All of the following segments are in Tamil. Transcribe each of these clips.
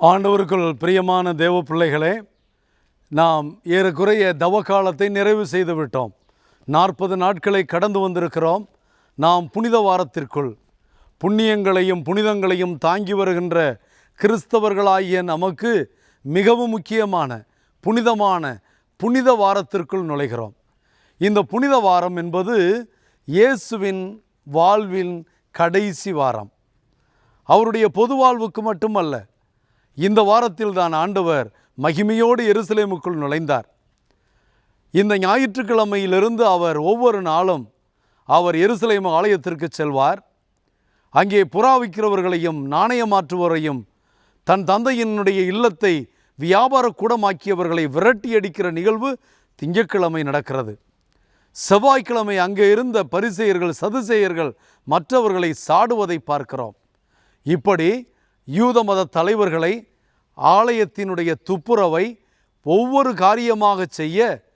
ஆண்டவருக்குள் பிரியமான தேவ பிள்ளைகளே நாம் ஏறக்குறைய தவ காலத்தை நிறைவு செய்து விட்டோம் நாற்பது நாட்களை கடந்து வந்திருக்கிறோம். நாம் புனித வாரத்திற்குள் புண்ணியங்களையும் புனிதங்களையும் தாங்கி வருகின்ற கிறிஸ்தவர்களாகிய நமக்கு மிகவும் முக்கியமான புனிதமான புனித வாரத்திற்குள் நுழைகிறோம். இந்த புனித வாரம் என்பது இயேசுவின் வாழ்வின் கடைசி வாரம். அவருடைய பொது வாழ்வுக்கு மட்டுமல்ல இந்த வாரத்தில் தான் ஆண்டவர் மகிமையோடு எருசலேமுக்குள் நுழைந்தார். இந்த ஞாயிற்றுக்கிழமையிலிருந்து அவர் ஒவ்வொரு நாளும் அவர் எருசலேம் ஆலயத்திற்கு செல்வார். அங்கே புறா விற்கிறவர்களையும் நாணயம் தன் தந்தையினுடைய இல்லத்தை வியாபார கூடமாக்கியவர்களை விரட்டி அடிக்கிற நிகழ்வு திங்கட்கிழமை நடக்கிறது. செவ்வாய்க்கிழமை அங்கே இருந்த பரிசெயர்கள் சதுசேயர்கள் மற்றவர்களை சாடுவதை பார்க்கிறோம். இப்படி யூத மத தலைவர்களை ஆலயத்தினுடைய துப்புரவை ஒவ்வொரு காரியமாக செய்ய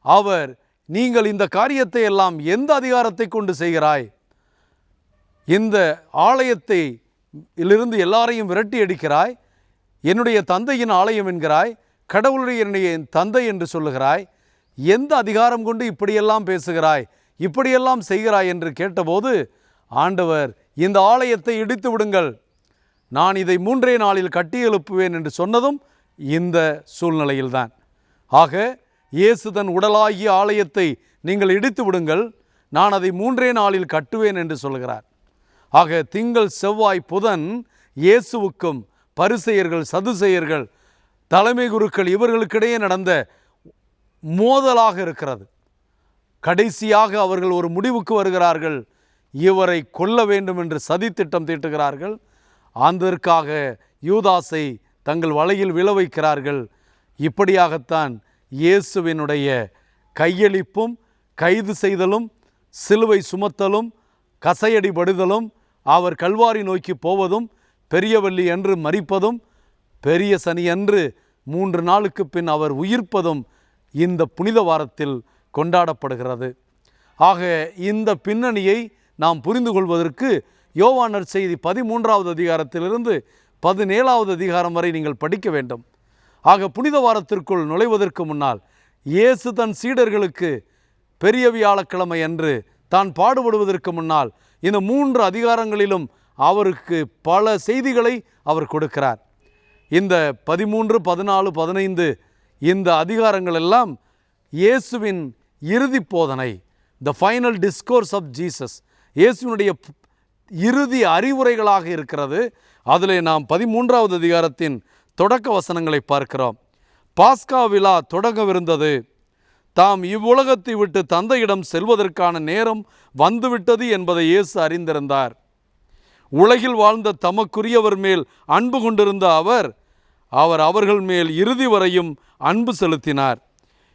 அவர் நீங்கள் இந்த காரியத்தை எல்லாம் எந்த அதிகாரத்தை கொண்டு செய்கிறாய்? இந்த ஆலயத்தை இலிருந்து எல்லாரையும் விரட்டி அடிக்கிறாய். என்னுடைய தந்தையின் ஆலயம் என்கிறாய். கடவுளுடைய என்னுடைய தந்தை என்று சொல்லுகிறாய். எந்த அதிகாரம் கொண்டு இப்படியெல்லாம் பேசுகிறாய்? இப்படியெல்லாம் செய்கிறாய்? என்று கேட்டபோது ஆண்டவர் இந்த ஆலயத்தை இடித்து விடுங்கள் நான் இதை மூன்றே நாளில் கட்டி எழுப்புவேன் என்று சொன்னதும் இந்த சூழ்நிலையில்தான். ஆக இயேசு தன் உடலாகிய ஆலயத்தை நீங்கள் இடித்து விடுங்கள் நான் அதை மூன்றே நாளில் கட்டுவேன் என்று சொல்கிறார். ஆக திங்கள் செவ்வாய் புதன் இயேசுவுக்கும் பரிசெயர்கள் சதுசெயர்கள் தலைமை குருக்கள் இவர்களுக்கிடையே நடந்த மோதலாக இருக்கிறது. கடைசியாக அவர்கள் ஒரு முடிவுக்கு வருகிறார்கள். இவரை கொல்ல வேண்டும் என்று சதித்திட்டம் தீட்டுகிறார்கள். அதற்காக யூதாஸை தங்கள் வலையில் விழ வைக்கிறார்கள். இப்படியாகத்தான் இயேசுவினுடைய கையளிப்பும் கைது செய்தலும் சிலுவை சுமத்தலும் கசையடிபடுதலும் அவர் கல்வாரி நோக்கி போவதும் பெரியவள்ளி என்று மறிப்பதும் பெரிய சனி மூன்று நாளுக்கு பின் அவர் உயிர்ப்பதும் இந்த புனித வாரத்தில் கொண்டாடப்படுகிறது. ஆக இந்த பின்னணியை நாம் புரிந்து கொள்வதற்கு யோவானர் செய்தி பதிமூன்றாவது அதிகாரத்திலிருந்து பதினேழாவது அதிகாரம் வரை நீங்கள் படிக்க வேண்டும். ஆக புனித வாரத்திற்குள் நுழைவதற்கு முன்னால் இயேசு தன் சீடர்களுக்கு பெரிய வியாழக்கிழமை அன்று தான் பாடுபடுவதற்கு முன்னால் இந்த மூன்று அதிகாரங்களிலும் அவருக்கு பல செய்திகளை அவர் கொடுக்கிறார். இந்த பதிமூன்று பதினாலு பதினைந்து இந்த அதிகாரங்கள் எல்லாம் இயேசுவின் இறுதி போதனை the final discourse of Jesus இயேசுவினுடைய இறுதி அறிவுரைகளாக இருக்கிறது. அதிலே நாம் பதிமூன்றாவது அதிகாரத்தின் தொடக்க வசனங்களை பார்க்கிறோம். பாஸ்கா விழா தொடங்கவிருந்தது. தாம் இவ்வுலகத்தை விட்டு தந்தையிடம் செல்வதற்கான நேரம் வந்துவிட்டது என்பதை இயேசு அறிந்திருந்தார். உலகில் வாழ்ந்த தமக்குரியவர் மேல் அன்பு கொண்டிருந்த அவர் அவர் அவர்கள் மேல் இறுதி வரையும் அன்பு செலுத்தினார்.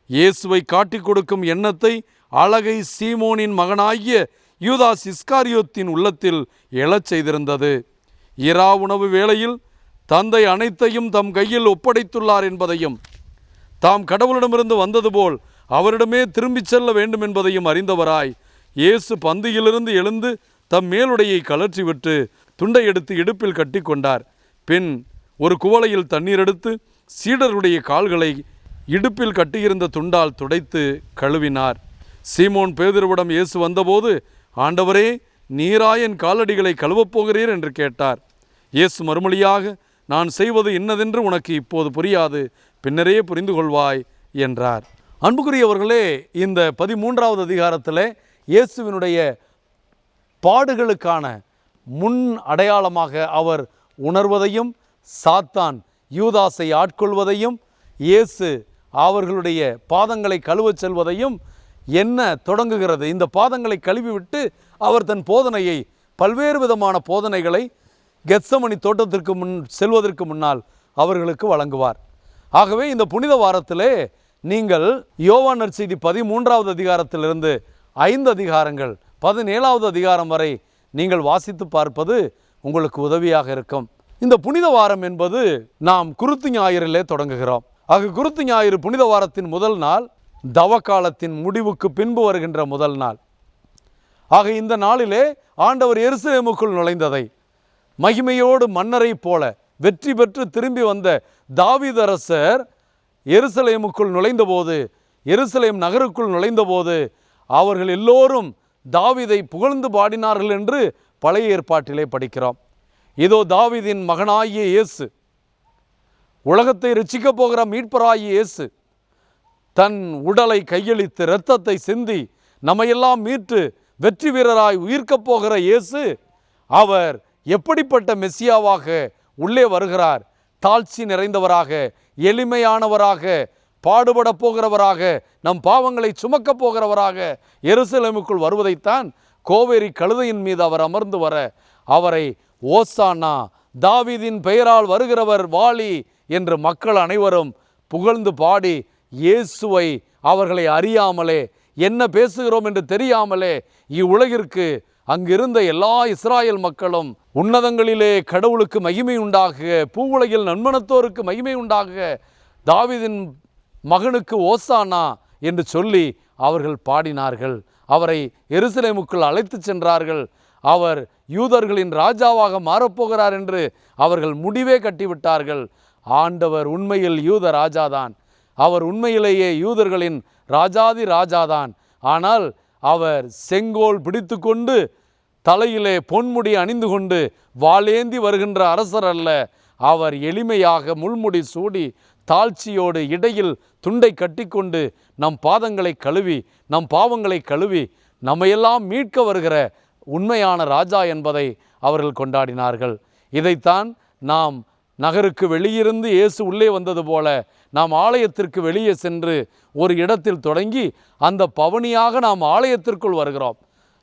இயேசுவை காட்டிக் கொடுக்கும் எண்ணத்தை அழகை சீமோனின் மகனாகிய யூதாஸ் இஸ்காரியோத்தின் உள்ளத்தில் எழச் செய்திருந்தது. இரா உணவு வேளையில் தந்தை அனைத்தையும் தம் கையில் ஒப்படைத்துள்ளார் என்பதையும் தாம் கடவுளிடமிருந்து வந்தது போல் அவரிடமே திரும்பிச் செல்ல வேண்டும் என்பதையும் அறிந்தவராய் இயேசு பந்தியிலிருந்து எழுந்து தம் மேலுடையை கலற்றிவிட்டு துண்டை எடுத்து இடுப்பில் கட்டி கொண்டார். பின் ஒரு குவளையில் தண்ணீர் எடுத்து சீடருடைய கால்களை இடுப்பில் கட்டியிருந்த துண்டால் துடைத்து கழுவினார். சீமோன் பேதுருவிடம் இயேசு வந்தபோது ஆண்டவரே நீராயன் காலடிகளை கழுவப் போகிறீர் என்று கேட்டார். இயேசு மறுமொழியாக நான் செய்வது இன்னதென்று உனக்கு இப்போது புரியாது பின்னரே புரிந்து கொள்வாய் என்றார். அன்புக்குரியவர்களே இந்த பதிமூன்றாவது அதிகாரத்தில் இயேசுவினுடைய பாடுகளுக்கான முன் அடையாளமாக அவர் உணர்வதையும் சாத்தான் யூதாசை ஆட்கொள்வதையும் இயேசு அவர்களுடைய பாதங்களை கழுவச் செல்வதையும் என்ன தொடங்குகிறது? இந்த பாதங்களை கழுவிவிட்டு அவர் தன் போதனையை பல்வேறு விதமான போதனைகளை கெத்சமணி தோட்டத்திற்கு முன் செல்வதற்கு முன்னால் அவர்களுக்கு வழங்குவார். ஆகவே இந்த புனித வாரத்திலே நீங்கள் யோவான் நற்செய்தி பதிமூன்றாவது அதிகாரத்திலிருந்து ஐந்து அதிகாரங்கள் பதினேழாவது அதிகாரம் வரை நீங்கள் வாசித்து பார்ப்பது உங்களுக்கு உதவியாக இருக்கும். இந்த புனித வாரம் என்பது நாம் குருத்து ஞாயிறிலே தொடங்குகிறோம். ஆக குருத்து ஞாயிறு புனித வாரத்தின் முதல் நாள் தவக்காலத்தின் முடிவுக்கு பின்பு வருகின்ற முதல் நாள். ஆக இந்த நாளிலே ஆண்டவர் எருசலேமுக்குள் நுழைந்ததை மகிமையோடு மன்னரை போல வெற்றி பெற்று திரும்பி வந்த தாவிதரசர் எருசலேமுக்குள் நுழைந்தபோது எருசலேம் நகருக்குள் நுழைந்தபோது அவர்கள் எல்லோரும் தாவிதை புகழ்ந்து பாடினார்கள் என்று பழைய ஏற்பாட்டிலே படிக்கிறோம். இதோ தாவிதின் மகனாகிய இயேசு. உலகத்தை ரிச்சிக்கப் போகிற மீட்பராகிய இயேசு. தன் உடலை கையளித்து இரத்தத்தை சிந்தி நம்மையெல்லாம் மீட்டு வெற்றி வீரராய் உயிர்க்கப் போகிற இயேசு அவர் எப்படிப்பட்ட மெஸ்ஸியாவாக உள்ளே வருகிறார்? தாழ்ச்சி நிறைந்தவராக எளிமையானவராக பாடுபட போகிறவராக நம் பாவங்களை சுமக்கப் போகிறவராக எருசலேமுக்குள் வருவதைத்தான் கோவேரி கழுதையின் மீது அவர் அமர்ந்து வர அவரை ஓசானா தாவிதின் பெயரால் வருகிறவர் வாலி என்று மக்கள் அனைவரும் புகழ்ந்து பாடி இயேசுவை அவர்களை அறியாமலே என்ன பேசுகிறோம் என்று தெரியாமலே இவ்வுலகிற்கு அங்கிருந்த எல்லா இஸ்ராயல் மக்களும் உன்னதங்களிலே கடவுளுக்கு மகிமை உண்டாக பூவுலகில் நன்மனத்தோருக்கு மகிமை உண்டாக தாவிதின் மகனுக்கு ஓசானா என்று சொல்லி அவர்கள் பாடினார்கள். அவரை எருசலேமுக்குள் அழைத்துச் சென்றார்கள். அவர் யூதர்களின் ராஜாவாக மாறப்போகிறார் என்று அவர்கள் முடிவே கட்டிவிட்டார்கள். ஆண்டவர் உண்மையில் யூத ராஜாதான். அவர் உண்மையிலேயே யூதர்களின் ராஜாதி ராஜாதான். ஆனால் அவர் செங்கோல் பிடித்துக்கொண்டு தலையிலே பொன்முடி அணிந்து கொண்டு வாளேந்தி வருகின்ற அரசர் அல்ல. அவர் எளிமையாக முள்முடி சூடி தாழ்ச்சியோடு இடையில் துண்டை கட்டிக்கொண்டு நம் பாதங்களை கழுவி நம் பாவங்களை கழுவி நம்மையெல்லாம் மீட்க வருகிற உண்மையான ராஜா என்பதை அவர்கள் கொண்டாடினார்கள். இதைத்தான் நாம் நகருக்கு வெளியிருந்து இயேசு உள்ளே வந்தது போல நாம் ஆலயத்திற்கு வெளியே சென்று ஒரு இடத்தில் தொடங்கி அந்த பவனியாக நாம் ஆலயத்திற்குள் வருகிறோம்.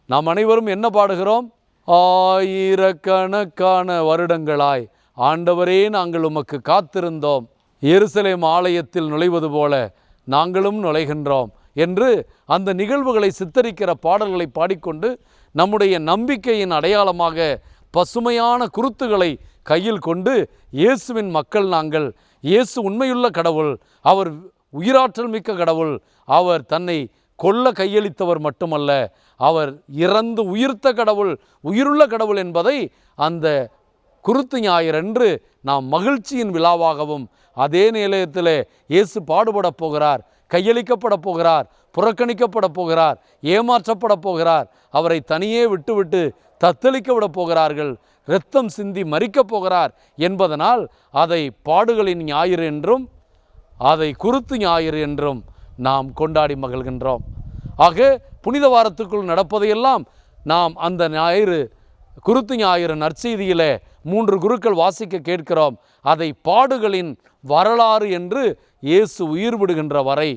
நாம் அனைவரும் என்ன பாடுகிறோம்? ஆயிரக்கணக்கான வருடங்களாய் ஆண்டவரே நாங்கள் உமக்கு காத்திருந்தோம். எருசலேம் ஆலயத்தில் நுழைவது போல நாங்களும் நுழைகின்றோம் என்று அந்த நிகழ்வுகளை சித்தரிக்கிற பாடல்களை பாடிக்கொண்டு நம்முடைய நம்பிக்கையின் அடையாளமாக பசுமையான குருத்துகளை கையில் கொண்டு இயேசுவின் மக்கள் நாங்கள் இயேசு உண்மையுள்ள கடவுள் அவர் உயிராற்றல் மிக்க கடவுள் அவர் தன்னை கொல்ல கையளித்தவர் மட்டுமல்ல அவர் இறந்து உயிர்த்த கடவுள் உயிருள்ள கடவுள் என்பதை அந்த குருத்து ஞாயிறன்று நாம் மகிழ்ச்சியின் விழாவாகவும் அதே நிலையத்தில் இயேசு பாடுபடப் போகிறார். கையளிக்கப்பட போகிறார் புறக்கணிக்கப்பட போகிறார் ஏமாற்றப்பட போகிறார் அவரை தனியே விட்டுவிட்டு தத்தளிக்க விட போகிறார்கள் இரத்தம் சிந்தி மறிக்கப் போகிறார் என்பதனால் அதை பாடுகளின் ஞாயிறு என்றும் அதை குருத்து ஞாயிறு என்றும் நாம் கொண்டாடி மகிழ்கின்றோம். ஆக புனித வாரத்துக்குள் நடப்பதையெல்லாம் நாம் அந்த ஞாயிறு குருத்து ஞாயிறு நற்செய்தியிலே மூன்று குருக்கள் வாசிக்க கேட்கிறோம். அதை பாடுகளின் வரலாறு என்று இயேசு உயிர் விடுகின்ற வரை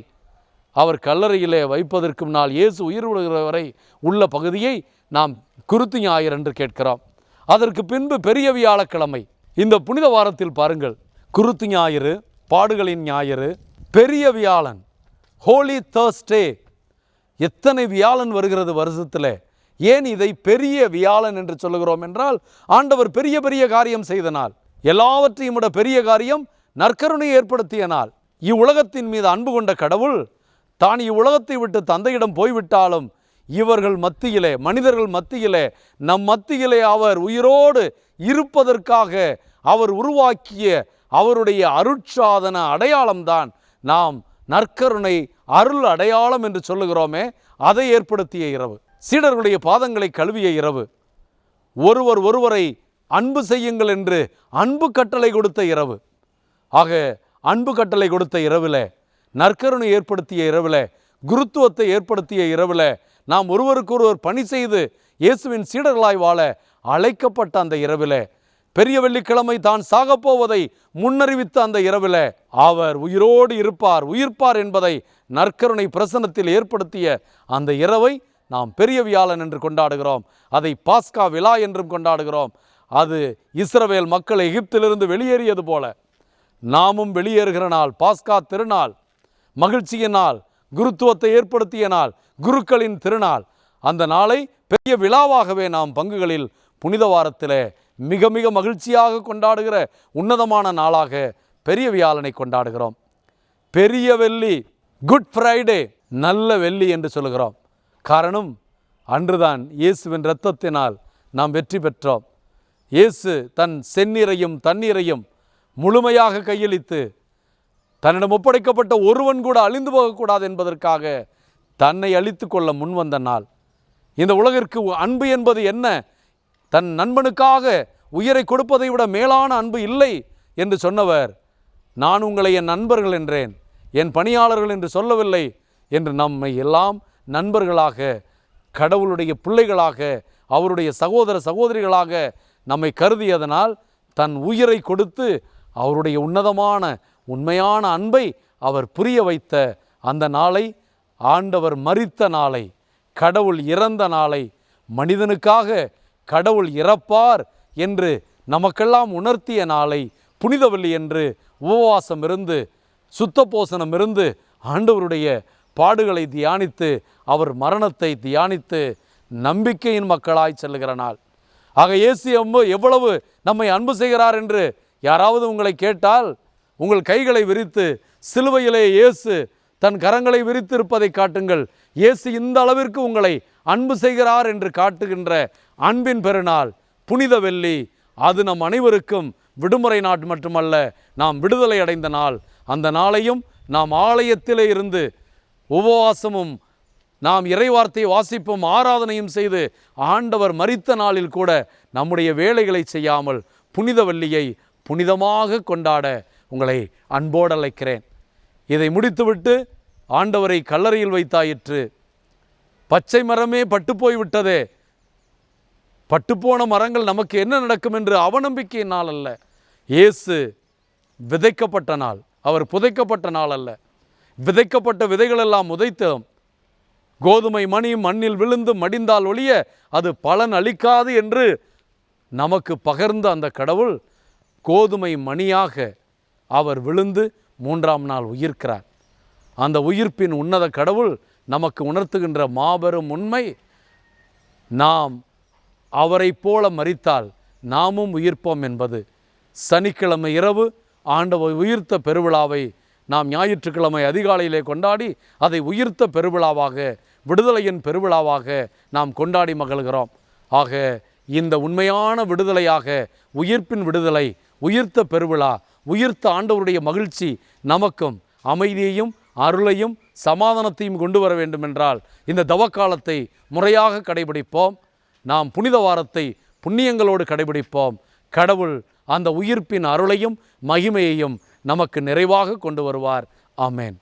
அவர் கல்லறையிலே வைப்பதற்கு முன்னால் இயேசு உயிர் விடுகிற வரை உள்ள பகுதியை நாம் குருத்து ஞாயிறு என்று கேட்கிறோம். அதற்கு பின்பு பெரிய வியாழக்கிழமை. இந்த புனித வாரத்தில் பாருங்கள். குருத்து ஞாயிறு பாடுகளின் ஞாயிறு பெரிய வியாழன் ஹோலி தர்ஸ்டே எத்தனை வியாழன் வருகிறது வருஷத்தில்? ஏன் இதை பெரிய வியாழன் என்று சொல்லுகிறோம் என்றால் ஆண்டவர் பெரிய பெரிய காரியம் செய்த நாள். எல்லாவற்றையும் விட பெரிய காரியம் நற்கருணை ஏற்படுத்திய நாள். இவ்வுலகத்தின் மீது அன்பு கொண்ட கடவுள் தான் இவ்வுலகத்தை விட்டு தந்தையிடம் போய்விட்டாலும் இவர்கள் மத்தியிலே மனிதர்கள் மத்தியிலே நம் மத்தியிலே அவர் உயிரோடு இருப்பதற்காக அவர் உருவாக்கிய அவருடைய அருட்சாதன அடையாளம்தான் நாம் நற்கருணை அருள் அடையாளம் என்று சொல்லுகிறோமே அதை ஏற்படுத்திய இரவு. சீடர்களுடைய பாதங்களை கழுவிய இரவு. ஒருவர் ஒருவரை அன்பு செய்யுங்கள் என்று அன்பு கட்டளை கொடுத்த இரவு. ஆக அன்பு கட்டளை கொடுத்த இரவில் நற்கருணை ஏற்படுத்திய இரவில் குருத்துவத்தை ஏற்படுத்திய இரவில் நாம் ஒருவருக்கொருவர் பணி செய்து இயேசுவின் சீடர்களாய் வாழ அழைக்கப்பட்ட அந்த இரவில் பெரிய வெள்ளிக்கிழமை தான் சாகப்போவதை முன்னறிவித்த அந்த இரவில் அவர் உயிரோடு இருப்பார் உயிர்ப்பார் என்பதை நற்கருணை பிரசனத்தில் ஏற்படுத்திய அந்த இரவை நாம் பெரிய வியாழன் என்று கொண்டாடுகிறோம். அதை பாஸ்கா விழா என்றும் கொண்டாடுகிறோம். அது இஸ்ரவேல் மக்கள் எகிப்திலிருந்து வெளியேறியது போல. நாமும் வெளியேறுகிற நாள் பாஸ்கா திருநாள். மகிழ்ச்சியின் நாள் குருத்துவத்தை ஏற்படுத்திய நாள் குருக்களின் திருநாள். அந்த நாளை பெரிய விழாவாகவே நாம் பங்குகளில் புனித வாரத்திலே மிக மிக மகிழ்ச்சியாக கொண்டாடுகிற உன்னதமான நாளாக பெரிய வியாழனை கொண்டாடுகிறோம். பெரிய வெள்ளி குட் ஃப்ரைடே நல்ல வெள்ளி என்று சொல்லுகிறோம். காரணம் அன்றுதான் இயேசுவின் இரத்தத்தினால் நாம் வெற்றி பெற்றோம். இயேசு தன் செந்நீரையும் தண்ணீரையும் முழுமையாக கையளித்து தன்னிடம் ஒப்படைக்கப்பட்ட ஒருவன் கூட அழிந்து போகக்கூடாது என்பதற்காக தன்னை அழித்து கொள்ள முன்வந்த நாள். இந்த உலகிற்கு அன்பு என்பது என்ன? தன் நண்பனுக்காக உயிரை கொடுப்பதை விட மேலான அன்பு இல்லை என்று சொன்னவர் நான் உங்களை என் நண்பர்கள் என்றேன் என் பணியாளர்கள் என்று சொல்லவில்லை என்று நம்மை எல்லாம் நண்பர்களாக கடவுளுடைய பிள்ளைகளாக அவருடைய சகோதர சகோதரிகளாக நம்மை கருதியதனால் தன் உயிரை கொடுத்து அவருடைய உன்னதமான உண்மையான அன்பை அவர் புரிய வைத்த அந்த நாளை ஆண்டவர் மறித்த நாளை கடவுள் இறந்த நாளை மனிதனுக்காக கடவுள் இறப்பார் என்று நமக்கெல்லாம் உணர்த்திய நாளை புனிதவெள்ளி என்று உபவாசம் இருந்து சுத்தபோசனம் இருந்து ஆண்டவருடைய பாடுகளை தியானித்து அவர் மரணத்தை தியானித்து நம்பிக்கையின் மக்களாய் செல்லுகிற நாள். ஆக இயேசு எவ்வ எவ்வளவு நம்மை அன்பு செய்கிறார் என்று யாராவது உங்களை கேட்டால் உங்கள் கைகளை விரித்து சிலுவையிலே இயேசு தன் கரங்களை விரித்து இருப்பதை காட்டுங்கள். இயேசு இந்த அளவிற்கு உங்களை அன்பு செய்கிறார் என்று காட்டுகின்ற அன்பின் பெருநாள் புனித வெள்ளி அது நம் அனைவருக்கும் விடுமுறை நாட் மட்டுமல்ல நாம் விடுதலை அடைந்த நாள். அந்த நாளையும் நாம் ஆலயத்திலே இருந்து உபவாசமும் நாம் இறைவார்த்தையை வாசிப்பும் ஆராதனையும் செய்து ஆண்டவர் மறித்த நாளில் கூட நம்முடைய வேலைகளை செய்யாமல் புனித வெள்ளியை புனிதமாக கொண்டாட உங்களை அன்போடு அழைக்கிறேன். இதை முடித்துவிட்டு ஆண்டவரை கல்லறையில் வைத்தாயிற்று. பச்சை மரமே பட்டுப்போய் விட்டதே பட்டுப்போன மரங்கள் நமக்கு என்ன நடக்கும் என்று அவநம்பிக்கையின் நாள் அல்ல. இயேசு விதைக்கப்பட்ட நாள் அவர் புதைக்கப்பட்ட நாள் அல்ல. விதைக்கப்பட்ட விதைகளெல்லாம் உதைத்தோம். கோதுமை மணி மண்ணில் விழுந்து மடிந்தால் ஒழிய அது பலன் அளிக்காது என்று நமக்கு பகர்ந்த அந்த கடவுள் கோதுமை மணியாக அவர் விழுந்து மூன்றாம் நாள் உயிர்க்கிறார். அந்த உயிர்ப்பின் உன்னத கடவுள் நமக்கு உணர்த்துகின்ற மாபெரும் உண்மை நாம் அவரைப் போல மரித்தால் நாமும் உயிர்ப்போம் என்பது. சனிக்கிழமை இரவு ஆண்டவர் உயிர்த்த பெருவிழாவை நாம் ஞாயிற்றுக்கிழமை அதிகாலையிலே கொண்டாடி அதை உயிர்த்த பெருவிழாவாக விடுதலையின் பெருவிழாவாக நாம் கொண்டாடி மகிழ்கிறோம். ஆக இந்த உண்மையான விடுதலையாக உயிர்ப்பின் விடுதலை உயிர்த்த பெருவிழா உயிர்த்த ஆண்டவருடைய மகிழ்ச்சி நமக்கும் அமைதியையும் அருளையும் சமாதானத்தையும் கொண்டு வர வேண்டுமென்றால் இந்த தவக்காலத்தை முறையாக கடைபிடிப்போம். நாம் புனித வாரத்தை புண்ணியங்களோடு கடைபிடிப்போம். கடவுள் அந்த உயிர்ப்பின் அருளையும் மகிமையையும் நமக்கு நிறைவாக கொண்டு வருவார். ஆமேன்.